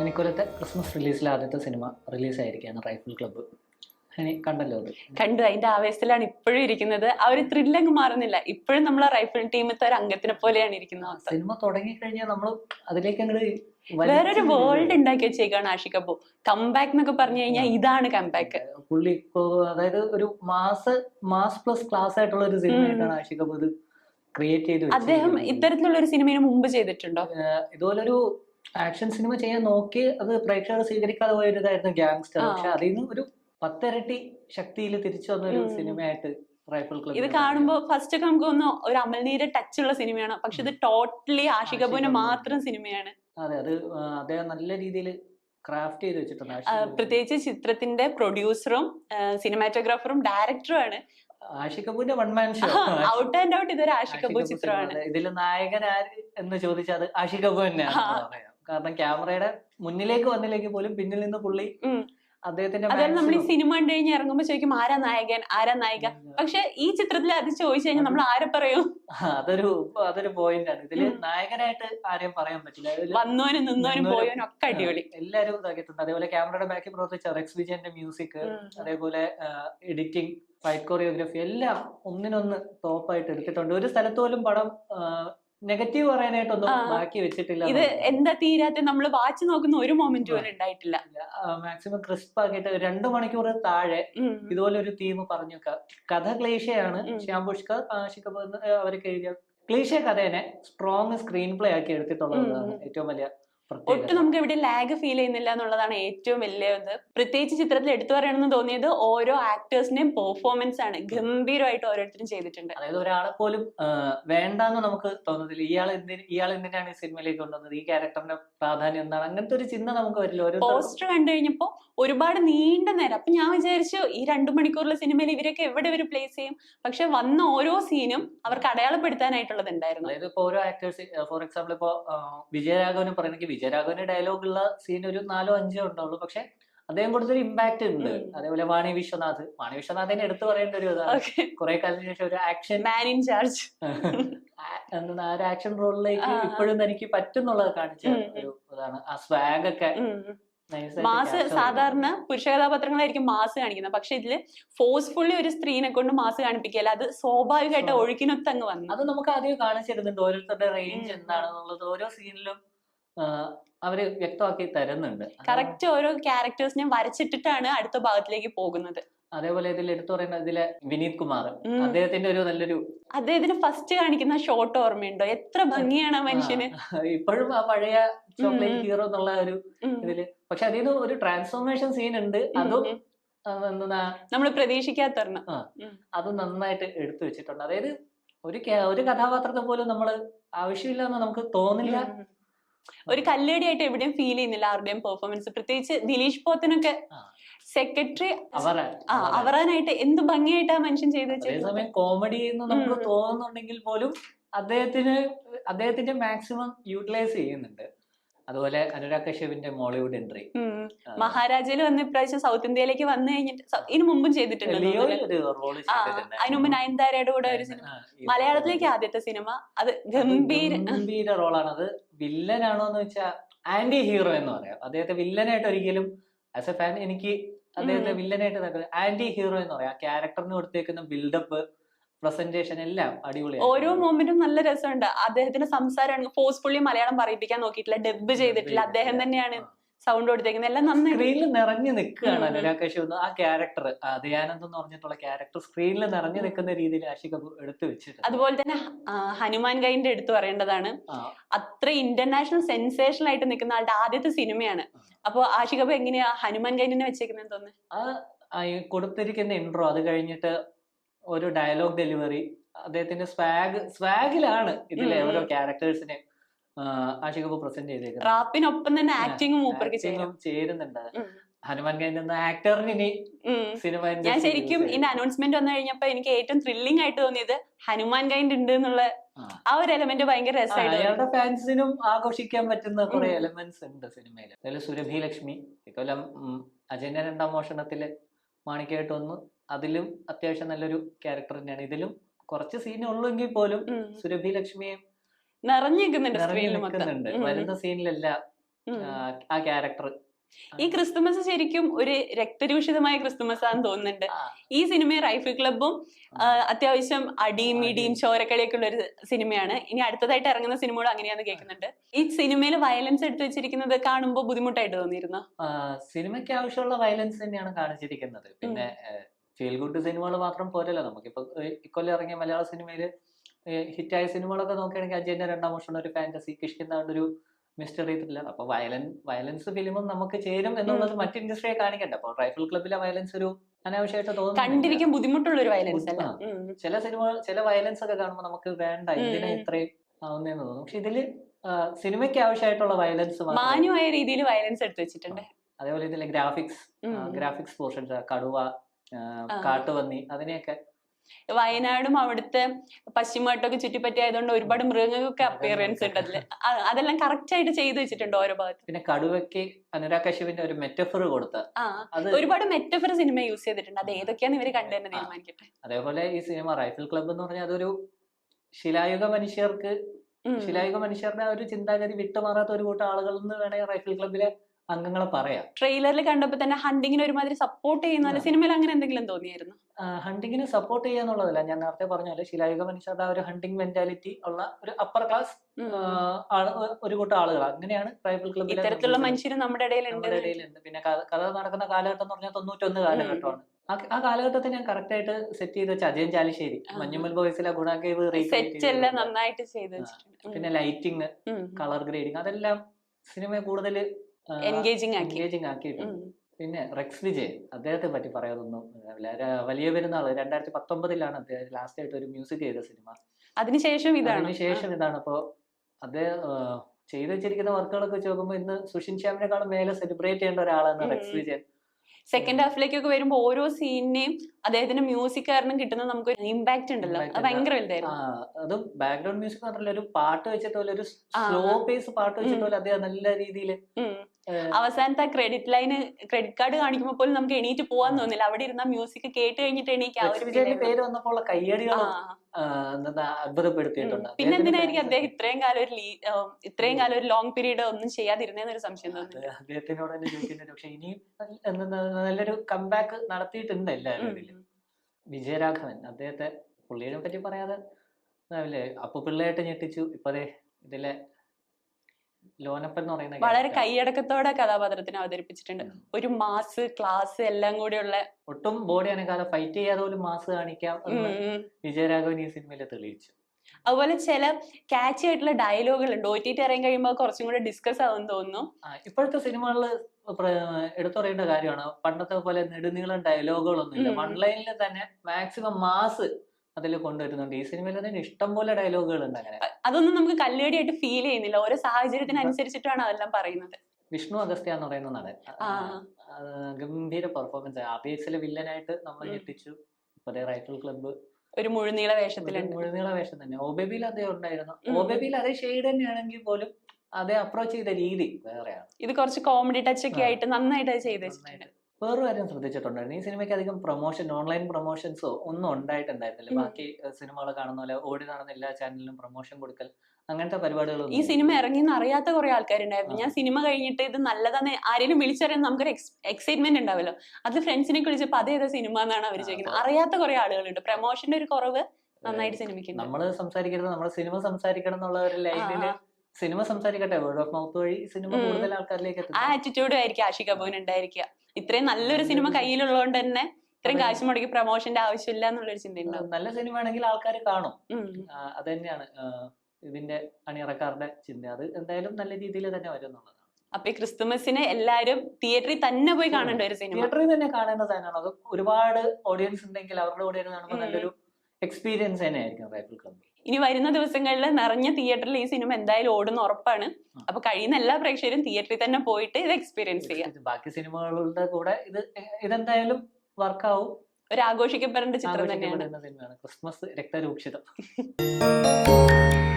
എനിക്കൊരത്തെ Christmas റിലീസിലെ ആദ്യത്തെ cinema റിലീസായിരിക്കുകയാണ് rifle club. കണ്ടല്ലോ അത്? കണ്ടു. അതിന്റെ ആവേശത്തിലാണ് ഇപ്പോഴും ഇരിക്കുന്നത്. ആ ഒരു ത്രില്ലങ്ങ് മാറുന്നില്ല. ഇപ്പോഴും നമ്മളെ റൈഫിൾ ടീമത്തെ ഒരു അംഗത്തിനെ പോലെയാണ് ഇരിക്കുന്നത്. സിനിമ തുടങ്ങി കഴിഞ്ഞാൽ നമ്മൾ അതിലേക്ക് അങ്ങോട്ട് വേറൊരു വേൾഡ് ഉണ്ടാക്കി വെച്ചേക്കാണ് ആഷിക് അബു കംബാക്ക് എന്നൊക്കെ പറഞ്ഞു കഴിഞ്ഞാൽ ഇതാണ് കംബാക്ക് പുള്ളി ഇപ്പോ അതായത് ഒരു മാസ് മാസ് പ്ലസ് ക്ലാസ് ആയിട്ടുള്ള ഒരു സിനിമയാണ് ആഷിക് അബു ഇത് ക്രിയേറ്റ് ചെയ്ത് അദ്ദേഹം ഇത്തരത്തിലുള്ള ഒരു സിനിമയിൽ മുമ്പ് ചെയ്തിട്ടുണ്ടോ? ഇതുപോലൊരു ആക്ഷൻ സിനിമ ചെയ്യാൻ നോക്കി അത് പ്രേക്ഷകർ സ്വീകരിക്കാതെ പോയൊരിതായിരുന്നു ഗ്യാങ്സ്റ്റർ. പക്ഷെ അതിൽ നിന്ന് ഒരു പത്തിരട്ടി ശക്തിയിൽ തിരിച്ചു വന്ന ഒരു. സിനിമയായിട്ട് റൈഫിൾ ക്ലബ് ഇത് കാണുമ്പോൾ ഫസ്റ്റ് ഒക്കെ നമുക്ക് തോന്നുന്നു ഒരു അമൽനീര ടച്ച് ഉള്ള സിനിമയാണ്. പക്ഷെ ഇത് ടോട്ടലി ആഷിക മാത്രം സിനിമയാണ്. അതെ അത് അദ്ദേഹം നല്ല രീതിയിൽ ക്രാഫ്റ്റ് ചെയ്ത് വെച്ചിട്ടുണ്ട് പ്രത്യേകിച്ച് ചിത്രത്തിന്റെ പ്രൊഡ്യൂസറും സിനിമാറ്റോഗ്രാഫറും ഡയറക്ടറുമാണ് Ashik കപൂറിന്റെ one man show out and out ഇതൊരു ആഷിക് കപൂർ ചിത്രമാണ്. ഇതിൽ നായകൻ ആര് എന്ന് ചോദിച്ചാൽ അത് ആഷിഖ് കപൂർ തന്നെയാണ് കാരണം ക്യാമറയുടെ മുന്നിലേക്ക് വന്നിലേക്ക് പോലും പിന്നിൽ നിന്ന് പുള്ളി. അദ്ദേഹത്തിന്റെ അതായത് നമ്മൾ ഈ സിനിമ കണ്ടു കഴിഞ്ഞ് ഇറങ്ങുമ്പോൾ ചോദിക്കും ആരാ നായകൻ? ആരാ നായിക? പക്ഷെ ഈ ചിത്രത്തിൽ അത് ചോദിച്ചു കഴിഞ്ഞാൽ നമ്മൾ ആരെ പറയും? അതൊരു അതൊരു പോയിന്റ് ആണ്. ഇതിൽ. നായകനായിട്ട് ആരെയും പറയാൻ പറ്റില്ല. വന്നോനും വന്നവനും നിന്നവനും നിന്നവനും, പോയവനും ഒക്കെ അടിപൊളി. എല്ലാരും ഇതാക്കിയിട്ടുണ്ട്. അതേപോലെ ക്യാമറയുടെ ബാക്കിൽ പ്രവർത്തിച്ച റെക്സ് വിജയന്റെ മ്യൂസിക് അതേപോലെ എഡിറ്റിംഗ് ഫൈറ്റ് കൊറിയോഗ്രഫി എല്ലാം ഒന്നിനൊന്ന് ടോപ്പായിട്ട് എടുത്തിട്ടുണ്ട്. ഒരു സ്ഥലത്ത് പോലും പടം നെഗറ്റീവ് പറയാനായിട്ടൊന്നും. ബാക്കി വെച്ചിട്ടില്ല ഇത് എന്താ തീരാത്ത നമ്മൾ വാച്ച് നോക്കുന്ന ഒരു മൊമെന്റ് പോലും ഉണ്ടായിട്ടില്ല. മാക്സിമം ക്രിസ്പ് ആക്കിയിട്ട് രണ്ടു മണിക്കൂർ താഴെ ഇതുപോലെ ഒരു തീം പറഞ്ഞു കഥ ക്ലേശയാണ്. ശ്യാം പുഷ്കർ ആഷിക് അവരൊക്കെ എഴുതിയ ക്ലീശ കഥേനെ സ്ട്രോങ് സ്ക്രീൻ പ്ലേ ആക്കി എടുത്തിട്ടുള്ളതാണ് ഏറ്റവും വലിയ ഒട്ടും നമുക്ക് എവിടെ ലാഗ് ഫീൽ ചെയ്യുന്നില്ല എന്നുള്ളതാണ് ഏറ്റവും വലിയ ഇത്. പ്രത്യേകിച്ച് ചിത്രത്തിൽ എടുത്തു പറയണമെന്ന് തോന്നിയത് ഓരോ ആക്ടേഴ്സിന്റെയും പെർഫോമൻസ് ആണ്. ഗംഭീരമായിട്ട് ഓരോരുത്തരും ചെയ്തിട്ടുണ്ട്. അതായത് ഒരാളെ പോലും വേണ്ടെന്ന് നമുക്ക് തോന്നത്തില്ല. ഇയാൾ എന്തിന് ഇയാൾ എന്തിനാണ് ഈ സിനിമയിലേക്ക് കൊണ്ടുവന്നത്? ഈ ക്യാരക്ടറിന്റെ പ്രാധാന്യം എന്താണ്? അങ്ങനത്തെ ഒരു ചിന്ത നമുക്ക് വരില്ല. പോസ്റ്റർ കണ്ടു കഴിഞ്ഞപ്പോ ഒരുപാട് നീണ്ട നേരം. അപ്പൊ ഞാൻ വിചാരിച്ചു ഈ രണ്ടു മണിക്കൂറിലെ സിനിമയിൽ ഇവരൊക്കെ എവിടെ ഇവർ പ്ലേസ് ചെയ്യും? പക്ഷെ വന്ന ഓരോ സീനും അവർക്ക് അടയാളപ്പെടുത്താനായിട്ടുള്ളത് ഉണ്ടായിരുന്നു. അതായത് ഇപ്പൊ ഓരോ ആക്ടേഴ്സ് ഫോർ എക്സാമ്പിൾ ഇപ്പോ വിജയരാഘവൻ വിജയരാഘവനെ പറയുന്നെങ്കിൽ വിജയരാഘവന്റെ ഡയലോഗ് ഉള്ള സീൻ ഒരു നാലോ അഞ്ചോ ഉണ്ടാവുള്ളൂ പക്ഷെ അദ്ദേഹം കൊടുത്തൊരു ഇമ്പാക്ട് ഉണ്ട്. അതേപോലെ വാണി വിശ്വനാഥ്. വാണി വിശ്വനാഥിനെ എടുത്തു പറയേണ്ട ഒരു ഇതാണ്. കുറെ കാലത്തിന് ശേഷം ഒരു ആക്ഷൻ മാൻ ഇൻ ചാർജ് എന്താ ആ ഒരു ആക്ഷൻ റോളിലേക്ക്. ഇപ്പോഴും എനിക്ക് പറ്റുന്നുള്ളത് കാണിച്ച. ഒരു ഇതാണ്. ആ സ്വാഗ് ഒക്കെ മാസ് സാധാരണ പുരുഷ കഥാപാത്രങ്ങളായിരിക്കും മാസ് കാണിക്കുന്നത്. പക്ഷെ ഇതിൽ ഫോഴ്സ്ഫുള്ളി ഒരു സ്ത്രീനെ കൊണ്ട് മാസ് കാണിപ്പിക്കല്ല അത് സ്വാഭാവികമായിട്ട് ഒഴുക്കിനൊത്തങ്ങ് വന്നു. അത് നമുക്ക് ആദ്യം കാണിച്ചിരുന്നുണ്ട് ഓരോരുത്തരുടെ റേഞ്ച് എന്താണെന്നുള്ളത്. ഓരോ സീനിലും അവർ വ്യക്തമാക്കി തരുന്നുണ്ട്. കറക്റ്റ് ഓരോ ക്യാരക്ടേഴ്സിനെ വരച്ചിട്ടിട്ടാണ് അടുത്ത ഭാഗത്തിലേക്ക് പോകുന്നത്. അതേപോലെ ഇതിൽ എടുത്തു പറയുന്നത് ഇതിലെ വിനീത് കുമാർ. അദ്ദേഹത്തിന്റെ ഒരു നല്ലൊരു അദ്ദേഹത്തിന് ഫസ്റ്റ് കാണിക്കുന്ന ഷോട്ട് ഓർമ്മയുണ്ടോ? എത്ര ഭംഗിയാണ് മനുഷ്യന്. ഇപ്പോഴും ആ പഴയ ചോക്ലേറ്റ്. ഹീറോ എന്നുള്ള ഒരു ഇതിൽ. പക്ഷെ അതിൽ നിന്ന് ഒരു ട്രാൻസ്ഫോർമേഷൻ സീൻ ഉണ്ട്. അതും നമ്മൾ പ്രതീക്ഷിക്കാത്ത അത് നന്നായിട്ട് എടുത്തു വെച്ചിട്ടുണ്ട്. അതായത് ഒരു ഒരു കഥാപാത്രത്തെ പോലും നമ്മൾ ആവശ്യമില്ല എന്ന് നമുക്ക് തോന്നില്ല. ഒരു കല്ലേടിയായിട്ട് എവിടെയും ഫീൽ ചെയ്യുന്നില്ല ആരുടെയും പെർഫോമൻസ് പ്രത്യേകിച്ച് ദിലീഷ് പോത്തിനൊക്കെ സെക്രട്ടറി അവറാനായിട്ട് എന്ത് ഭംഗിയായിട്ട് ആ മനുഷ്യൻ ചെയ്ത് വെച്ചാൽ അതേസമയം കോമഡി എന്ന് നമുക്ക്. തോന്നുന്നുണ്ടെങ്കിൽ പോലും അദ്ദേഹത്തിന് അദ്ദേഹത്തിന്റെ മാക്സിമം യൂട്ടിലൈസ് ചെയ്യുന്നുണ്ട്. അതുപോലെ അനുരാഗ് കശ്യപിന്റെ മോളിവുഡ് എൻട്രി. മഹാരാജയിൽ വന്ന് ഇപ്രാവശ്യം സൗത്ത് ഇന്ത്യയിലേക്ക് വന്നു കഴിഞ്ഞിട്ട് ഇതിനു മുമ്പും ചെയ്തിട്ടുണ്ട് അതിനു മുമ്പ് നയൻതാരയുടെ കൂടെ ഒരു സിനിമ. മലയാളത്തിലേക്ക് ആദ്യത്തെ സിനിമ. അത് ഗംഭീര ഗംഭീര റോളാണ് അത് വില്ലൻ ആണോ എന്ന് വെച്ചാൽ ആന്റി ഹീറോ എന്ന് പറയാം. അദ്ദേഹത്തെ വില്ലനായിട്ട് ഒരിക്കലും ആസ് എ ഫാൻ എനിക്ക് അദ്ദേഹത്തെ. വില്ലനായിട്ട് ആന്റി ഹീറോ എന്ന് പറയാം. ക്യാരക്ടറിന് കൊടുത്തേക്കുന്ന ബിൽഡപ്പ് പ്രസന്റേഷൻ എല്ലാം അടിപൊളിയാണ് ഓരോ മൊമെന്റും നല്ല രസമുണ്ട്. അദ്ദേഹത്തിന്റെ സംസാരമാണ് ഫോഴ്സ്ഫുള്ളി മലയാളം പറയിപ്പിക്കാൻ നോക്കിയിട്ടില്ല ഡബ് ചെയ്തിട്ടില്ല. അദ്ദേഹം തന്നെയാണ് സൗണ്ട് കൊടുത്തേക്കുന്നത്. എല്ലാം നന്നായി. സ്ക്രീനിൽ നിറഞ്ഞു നിൽക്കുകയാണ് കശ്യപ് ആ ക്യാരക്ടർ ദയാനന്ദ് എന്ന് പറഞ്ഞിട്ടുള്ള ക്യാരക്ടർ സ്ക്രീനിൽ നിറഞ്ഞു നിൽക്കുന്ന രീതിയിൽ ആഷിക് കപൂർ എടുത്തു വെച്ചിട്ട് അതുപോലെ തന്നെ ഹനുമാൻ ഗൈന്റെ എടുത്തു പറയേണ്ടതാണ്. അത്ര ഇന്റർനാഷണൽ സെൻസേഷണൽ ആയിട്ട് നിൽക്കുന്ന ആളുടെ ആദ്യത്തെ സിനിമയാണ്. അപ്പോൾ അപ്പൊ ആഷികബ് എങ്ങനെയാ ഹനുമാൻ ഗൈനെ വെച്ചേക്കുന്നത് തോന്നുന്നു? കൊടുത്തിരിക്കുന്ന ഇൻട്രോ അത് കഴിഞ്ഞിട്ട് ഒരു ഡയലോഗ് ഡെലിവറി അദ്ദേഹത്തിന്റെ സ്വാഗ് സ്വാഗിലാണ് ഇതിലെ. ഓരോ ക്യാരക്ടേഴ്സിനെ കപൂർ പ്രസന്റ് ചെയ്തേക്കുന്നത് റാപ്പിനൊപ്പം തന്നെ ആക്ടിങ്ങും മൂപ്പർക്ക് ചേരുന്നുണ്ട്. ഹനുമാൻ ആക്ടറിന് ഇനി. സിനിമ ഞാൻ ശരിക്കും ഇതിന്റെ അനൗൺസ്മെന്റ് വന്നു കഴിഞ്ഞപ്പോ എനിക്ക് ഏറ്റവും ത്രില്ലിംഗ് ആയിട്ട് തോന്നിയത് ഹനുമാൻ ഗൈൻഡ് ഉണ്ട് എന്നുള്ള ആ. ഒരു എലമെന്റ് ഭയങ്കര രസമായിട്ട്. അയാളുടെ ഫാൻസിനും ആഘോഷിക്കാൻ പറ്റുന്ന കുറെ എലമെന്റ്സ് ഉണ്ട് സിനിമയിൽ അതിൽ സുരഭി ലക്ഷ്മി ഇക്കൊല്ലം അജയന്റെ രണ്ടാം മോഷണത്തിൽ മാണിക്കായിട്ട് വന്നു അതിലും അത്യാവശ്യം നല്ലൊരു ക്യാരക്ടർ തന്നെയാണ്. ഇതിലും കുറച്ച് സീൻ ഉള്ളെങ്കിൽ പോലും. സുരഭി ലക്ഷ്മിയെ നിറഞ്ഞിരിക്കുന്നുണ്ട് വരുന്ന സീനിലല്ല ആ ക്യാരക്ടർ ഈ ക്രിസ്തുമസ് ശരിക്കും ഒരു രക്തരൂഷിതമായ ക്രിസ്തുമസ് ആണെന്ന് തോന്നുന്നുണ്ട് ഈ സിനിമ റൈഫിൾ ക്ലബും അത്യാവശ്യം അടിയും ഇടിയും ചോരക്കളിയൊക്കെ ഉള്ള ഒരു സിനിമയാണ്. ഇനി അടുത്തതായിട്ട് ഇറങ്ങുന്ന സിനിമകളും അങ്ങനെയാണ് കേൾക്കുന്നുണ്ട്. ഈ സിനിമയിൽ വയലൻസ് എടുത്തു വെച്ചിരിക്കുന്നത് കാണുമ്പോൾ ബുദ്ധിമുട്ടായിട്ട് തോന്നിയിരുന്നു? സിനിമയ്ക്ക് ആവശ്യമുള്ള വയലൻസ് തന്നെയാണ് കാണിച്ചിരിക്കുന്നത്. പിന്നെ ഫീൽ ഗുഡ് സിനിമകൾ മാത്രം പോരല്ലോ. നമുക്കിപ്പോ ഏഹ്, ഇക്കൊല്ലം ഇറങ്ങിയ മലയാള സിനിമയിൽ ഹിറ്റായ സിനിമകളൊക്കെ നോക്കുകയാണെങ്കിൽ അജയന്റെ രണ്ടാം വർഷം ഒരു ഫാന്റസി ഒരു മിസ്റ്ററി ത്രില്ലർ അപ്പൊ വയലൻ വയലൻസ് ഫിലിമും നമുക്ക് ചേരും എന്നുള്ളത് മറ്റു ഇൻഡസ്ട്രിയെ കാണിക്കണ്ട. അപ്പൊ റൈഫിൾ ക്ലബിലെ വയലൻസ് ഒരു അനാവശ്യമായിട്ട് തോന്നുന്നു കണ്ടിരിക്കാൻ ബുദ്ധിമുട്ടുള്ള ഒരു വയലൻസ് അല്ല? ചില സിനിമകൾ ചില വയലൻസ് ഒക്കെ കാണുമ്പോൾ നമുക്ക് വേണ്ട ഇതിനെ. ഇത്രയും ആവുന്നതെന്ന് തോന്നുന്നു പക്ഷെ ഇതിൽ സിനിമയ്ക്ക് ആവശ്യമായിട്ടുള്ള വയലൻസ് മാന്യമായ രീതിയിൽ വയലൻസ് എടുത്തു വെച്ചിട്ടുണ്ട്. അതേപോലെ ഇതിലെ ഗ്രാഫിക്സ് ഗ്രാഫിക്സ് പോർഷൻസ് കടുവ. കാട്ടുപന്നി അതിനെയൊക്കെ. വയനാടും അവിടുത്തെ പശ്ചിമഘട്ടമൊക്കെ ചുറ്റിപ്പറ്റിയായതുകൊണ്ട് ഒരുപാട് മൃഗങ്ങൾക്കൊക്കെ അപ്പിയറൻസ് ഉണ്ട്. അതിൽ അതെല്ലാം കറക്റ്റ് ആയിട്ട് ചെയ്തു വെച്ചിട്ടുണ്ട് ഓരോ ഭാഗത്ത്. പിന്നെ കടുവയ്ക്ക് അനുരാഗ് കശ്യപിന്റെ ഒരു മെറ്റഫർ കൊടുത്ത ഒരുപാട് മെറ്റഫർ സിനിമ യൂസ് ചെയ്തിട്ടുണ്ട്. അത് ഏതൊക്കെയാന്ന് ഇവർ കണ്ടു തന്നെ തീരുമാനിക്കട്ടെ. അതേപോലെ ഈ സിനിമ റൈഫിൾ ക്ലബ് എന്ന് പറഞ്ഞാൽ അതൊരു ശിലായുഗ മനുഷ്യർക്ക് ശിലായുഗ മനുഷ്യരുടെ ആ ഒരു ചിന്താഗതി വിട്ടുമാറാത്ത ഒരു കൂട്ടം ആളുകൾ എന്ന് വേണമെങ്കിൽ റൈഫിൾ ക്ലബിലെ അംഗങ്ങളെ പറയാം. ട്രെയിലറിൽ കണ്ടപ്പോൾ തന്നെ ഹണ്ടിങ്ങിന് ഒരുമാതിരി സപ്പോർട്ട് ചെയ്യുന്ന. സിനിമയിൽ അങ്ങനെ എന്തെങ്കിലും തോന്നിയായിരുന്നു? ഹണ്ടിങ്ങിനെ സപ്പോർട്ട് ചെയ്യാന്നുള്ളതല്ല ഞാൻ നേരത്തെ പറഞ്ഞ പോലെ ശിലായുഗ മനുഷ്യരുടെ ഒരു ഹണ്ടിങ് മെന്റാലിറ്റി ഉള്ള ഒരു അപ്പർ ക്ലാസ് ഒരു കൂട്ടം ആളുകൾ അങ്ങനെയാണ് ട്രൈബൽ ക്ലബ് ഇത്തരത്തിലുള്ള മനുഷ്യർ നമ്മുടെ ഇടയിലുണ്ട്. പിന്നെ കഥ നടക്കുന്ന കാലഘട്ടം എന്ന് പറഞ്ഞാൽ തൊണ്ണൂറ്റൊന്ന് കാലഘട്ടമാണ്. ആ കാലഘട്ടത്തിൽ കാലഘട്ടത്തെ ഞാൻ കറക്റ്റ് ആയിട്ട് സെറ്റ് ചെയ്ത് വെച്ച അജയൻ ചാലിശ്ശേരി. മഞ്ഞുമൽ ബോയ്സിലെ ഗുണാകേവ് നന്നായിട്ട് ചെയ്തു പിന്നെ ലൈറ്റിംഗ് കളർ ഗ്രേഡിങ് അതെല്ലാം സിനിമയെ കൂടുതൽ എൻഗേജിങ് ആക്കി. എൻഗേജിങ് ആക്കിയിട്ടുണ്ട്. പിന്നെ റെക്സ് വിജയ് അദ്ദേഹത്തെ പറ്റി പറയാതൊന്നും വലിയ പെരുന്നാൾ രണ്ടായിരത്തി പത്തൊമ്പതിലാണ് അദ്ദേഹം ലാസ്റ്റ് ആയിട്ട് ഒരു മ്യൂസിക് ചെയ്ത സിനിമ അതിനുശേഷം ഇതാണ്. അതിനുശേഷം ഇതാണ്. അപ്പോ അദ്ദേഹം ചെയ്ത് വെച്ചിരിക്കുന്ന വർക്കുകളൊക്കെ വെച്ച് നോക്കുമ്പോൾ ഇന്ന് സുഷിൻ ശ്യാമിനെക്കാളും മേലെ സെലിബ്രേറ്റ് ചെയ്യേണ്ട ഒരാളാണ് റെക്സ് വിജയൻ സെക്കൻഡ് ഹാഫിലേക്കൊക്കെ വരുമ്പോ ഓരോ സീനിനെയും അദ്ദേഹത്തിന്റെ മ്യൂസിക് കാരണം കിട്ടുന്ന നമുക്ക് ഇമ്പാക്ട് ഉണ്ടല്ലോ. അത് ഭയങ്കര വലുതായിരുന്നു. അതും ബാക്ക്ഗ്രൗണ്ട് മ്യൂസിക് മാത്രമല്ല ഒരു പാട്ട് വെച്ചിട്ട് പോലെ ഒരു സ്ലോ പേസ് പാട്ട് വെച്ചിട്ട്. പോലെ അദ്ദേഹം നല്ല രീതിയിൽ അവസാനത്തെ ക്രെഡിറ്റ് ലൈന് ക്രെഡിറ്റ് കാർഡ് കാണിക്കുമ്പോൾ പോലും നമുക്ക് എണീറ്റ് പോവാൻ തോന്നില്ല. അവിടെ ഇരുന്ന മ്യൂസിക് കേട്ട് കഴിഞ്ഞിട്ട് എണീക്കാൻ പേര് വന്നപ്പോൾ കയ്യടികൾ അത്ഭുതപ്പെടുത്തിയിട്ടുണ്ട്. പിന്നെ എന്തിനായിരിക്കും അദ്ദേഹം ഇത്രയും കാലം ഒരു ഇത്രയും കാലം ഒരു ലോങ് പീരീഡ് ഒന്നും ചെയ്യാതിരുന്നേന്ന് ഒരു സംശയം അദ്ദേഹത്തിനോട് തന്നെ പക്ഷെ ഇനിയും നല്ലൊരു കംബാക്ക് നടത്തിയിട്ടുണ്ട് എല്ലാവരും വിജയരാഘവൻ അദ്ദേഹത്തെ പുള്ളിയെ പറ്റി പറയാതെ അപ്പൊ അപ്പു പിള്ളയായിട്ട് ഞെട്ടിച്ചു. ഇപ്പതേ ഇതിലെ ലോനപ്പൻ എന്ന് പറയുന്ന വളരെ. കൈയടക്കത്തോടെ കഥാപാത്രത്തിനെ അവതരിപ്പിച്ചിട്ടുണ്ട് ഒരു മാസ് ക്ലാസ് എല്ലാം കൂടിയുള്ള ഒട്ടും ബോഡി അനക്കാതെ ഫൈറ്റ് ചെയ്യാതെ ഒരു മാസ് കാണിക്കാം. വിജയരാഘവൻ ഈ സിനിമയിൽ തെളിയിച്ചു അതുപോലെ ചില കാച്ച് ആയിട്ടുള്ള ഡയലോഗുകൾ ഉണ്ട് ഒ ടി ടി ഇറങ്ങി കഴിയുമ്പോൾ കുറച്ചും കൂടെ ഡിസ്കസ് ആവുമെന്ന് തോന്നുന്നു ഇപ്പോഴത്തെ സിനിമകളിൽ എടുത്തു പറയേണ്ട കാര്യമാണ് പണ്ടത്തെ പോലെ നെടുനീളം ഡയലോഗുകളൊന്നും ഇല്ല. വൺ ലൈനിൽ തന്നെ മാക്സിമം മാസ് അതിൽ കൊണ്ടുവരുന്നുണ്ട്. ഈ സിനിമയിൽ തന്നെ ഇഷ്ടം പോലെ ഡയലോഗുകൾ ഉണ്ട് അങ്ങനെ. അതൊന്നും നമുക്ക് കല്ലേടിയായിട്ട് ഫീൽ ചെയ്യുന്നില്ല. ഓരോ സാഹചര്യത്തിനനുസരിച്ചിട്ടാണ് അതെല്ലാം പറയുന്നത്. വിഷ്ണു അഗസ്ത്യ എന്ന് പറയുന്ന നടൻ. ഗംഭീര പെർഫോമൻസ് ആബിയക്സിലെ വില്ലനായിട്ട് നമ്മൾ. ഞെട്ടിച്ചു. Rifle club. ഒരു മുഴുനീള വേഷത്തിലുണ്ട് മുഴുനീള വേഷം തന്നെ. ഓബേബിയിൽ അതേ ഉണ്ടായിരുന്നു. ഓബേബിയിൽ അതേ ഷെയ്ഡ് തന്നെയാണെങ്കിൽ പോലും അതേ അപ്രോച്ച് ചെയ്ത രീതി വേറെയാണ്. ഇത് കുറച്ച് കോമഡി ടച്ച് ഒക്കെ ആയിട്ട് നന്നായിട്ട് അത് ചെയ്ത് വെച്ചിട്ടുണ്ട്. വേറൊരു കാര്യം ശ്രദ്ധിച്ചിട്ടുണ്ടായിരുന്നു. ഈ സിനിമയ്ക്ക് അധികം പ്രൊമോഷൻ ഓൺലൈൻ പ്രൊമോഷൻസോ ഒന്നും ഉണ്ടായിട്ടുണ്ടായിരുന്നില്ല. ബാക്കി സിനിമകൾ കാണുന്ന പോലെ ഓടി നടന്ന എല്ലാ ചാനലിലും പ്രൊമോഷൻ കൊടുക്കൽ അങ്ങനത്തെ പരിപാടികളൊന്നും ഈ സിനിമ ഇറങ്ങിയെന്ന് അറിയാത്ത കുറെ ആൾക്കാരുണ്ടായിരുന്നു. ഞാൻ സിനിമ കഴിഞ്ഞിട്ട് ഇത് നല്ലതാന്ന് ആരെങ്കിലും വിളിച്ചറിയാൻ നമുക്കൊരു എക്സൈറ്റ്മെന്റ് ഉണ്ടാവല്ലോ. അത് ഫ്രണ്ട്സിനെ വിളിച്ചപ്പോ അതേതാ സിനിമ എന്നാണ് അവർ ചോദിക്കുന്നത് അറിയാത്ത കുറെ ആളുകളുണ്ട്. പ്രൊമോഷന്റെ ഒരു കുറവ് നന്നായിട്ട് സിനിമയ്ക്ക് നമ്മൾ സംസാരിക്കരുത്. നമ്മൾ സിനിമ സംസാരിക്കണം എന്നുള്ള ഒരു ലൈനിൽ സിനിമ സംസാരിക്കട്ടെ. വേർഡ് ഓഫ് മൗത്ത് വഴി സിനിമ കൂടുതൽ ആൾക്കാരിലേക്ക് ആ ആറ്റിറ്റ്യൂഡ് ആയിരിക്കും ആഷിക് കപൂറിന് ഉണ്ടായിരിക്കുക. ഇത്രയും നല്ലൊരു സിനിമ കയ്യിലുള്ളതുകൊണ്ട് തന്നെ ഇത്രയും. കാശ് മുടക്കി പ്രൊമോഷന്റെ ആവശ്യമില്ല എന്നുള്ളൊരു ചിന്ത ഉണ്ടാവും നല്ല സിനിമ ആണെങ്കിൽ ആൾക്കാർ കാണും. അത് തന്നെയാണ് ഇതിന്റെ അണിയറക്കാരുടെ ചിന്ത. അത് എന്തായാലും നല്ല രീതിയിൽ തന്നെ വരും എന്നുള്ളതാണ്. അപ്പൊ ഈ ക്രിസ്തുമസിന് എല്ലാരും തിയേറ്ററിൽ തന്നെ പോയി കാണേണ്ട ഒരു സിനിമ. തിയേറ്ററിൽ തന്നെ കാണേണ്ട സാധനമാണ്. അത് ഒരുപാട് ഓഡിയൻസ് ഉണ്ടെങ്കിൽ അവരുടെ കൂടെ കാണുമ്പോൾ നല്ലൊരു എക്സ്പീരിയൻസ് തന്നെ ആയിരിക്കും റൈഫിൾ ക്ലബ് ഇനി വരുന്ന ദിവസങ്ങളിൽ നിറഞ്ഞ തിയേറ്ററിൽ ഈ സിനിമ എന്തായാലും ഓടുന്ന ഉറപ്പാണ്. അപ്പൊ കഴിയുന്ന എല്ലാ പ്രേക്ഷകരും തിയേറ്ററിൽ തന്നെ പോയിട്ട് ഇത് എക്സ്പീരിയൻസ് ചെയ്യാം. ബാക്കി സിനിമകളുടെ കൂടെ ഇത് ഇതെന്തായാലും വർക്കാവും ഒരു ആഘോഷിക്കപ്പെടേണ്ട ചിത്രം തന്നെയാണ്. ക്രിസ്മസ് രക്തരൂക്ഷിതം.